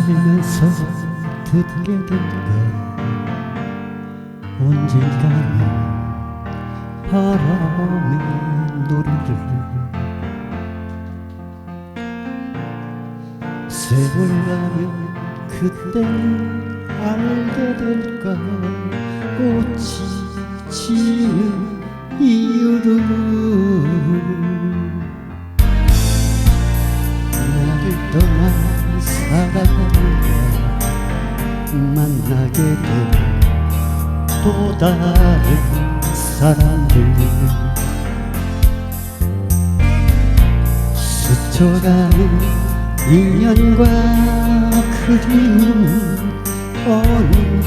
살면서 듣게 될까 언젠가는 바람의 노래를 세월 가면 그때는 알게 될까? 꽃이 지는 이유를 만나게 된 또 다른 사람들. 스쳐가는 인연과 그리움 어느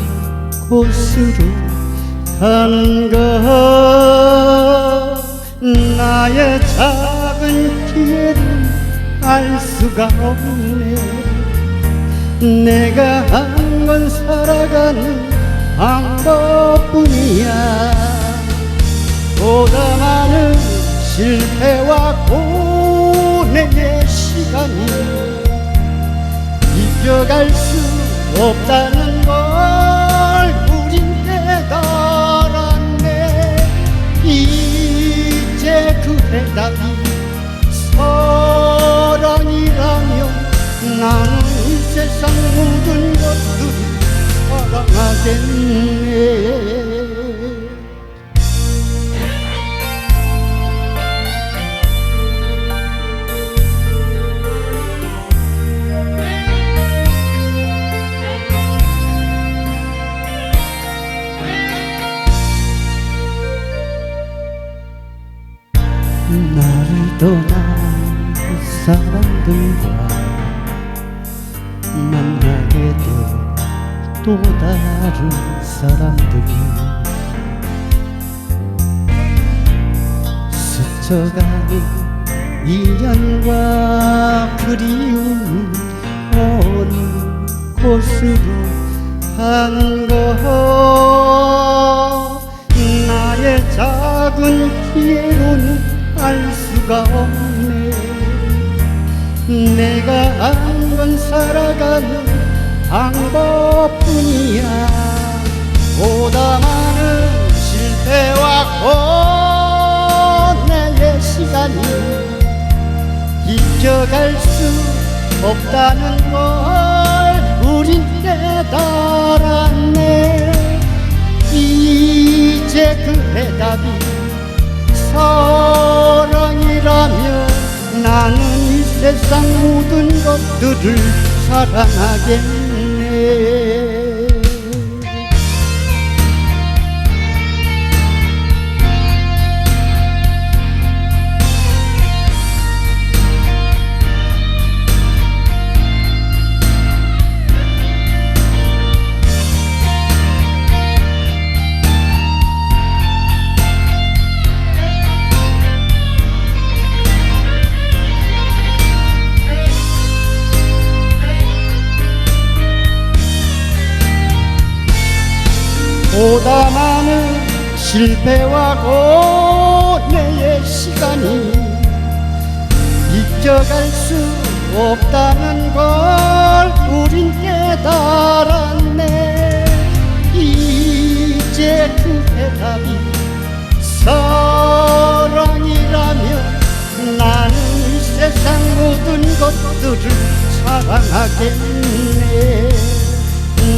곳으로 가는가? 나의 작은 기회를 알 수가 없네. 내가 한 건 살아가는 방법뿐이야. 보다 많은 실패와 고뇌의 시간이 이겨갈 수 없다는 걸 우린 깨달았네. 이제 그 해답이 사랑이라며 나는 이 세상 모든 사랑하겠네 나를 떠난 사람들과 또 다른 사람들 스쳐가는 인연과 그리움 어느 곳으로 것 나의 작은 기회로는 알 수가 없네. 내가 안건 살아가는 방법뿐이야. 보다 많은 실패와 고뇌의 시간이 잊혀갈 수 없다는 걸 우린 깨달았네. 이제 그 해답이 사랑이라며 나는 이 세상 모든 것들을 사랑하겠네 রে 보다 많은 실패와 고뇌의 시간이 잊혀갈 수 없다는 걸 우린 깨달았네. 이제 그 해답이 사랑이라며 나는 이 세상 모든 것들을 사랑하겠네.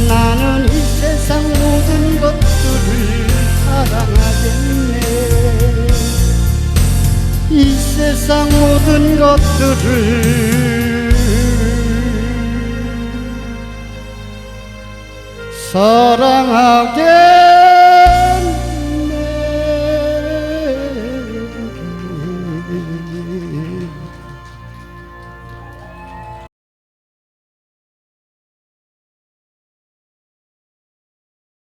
나는 이 세상 모든 것들을 사랑하겠네. 이 세상 모든 것들을 사랑하겠네.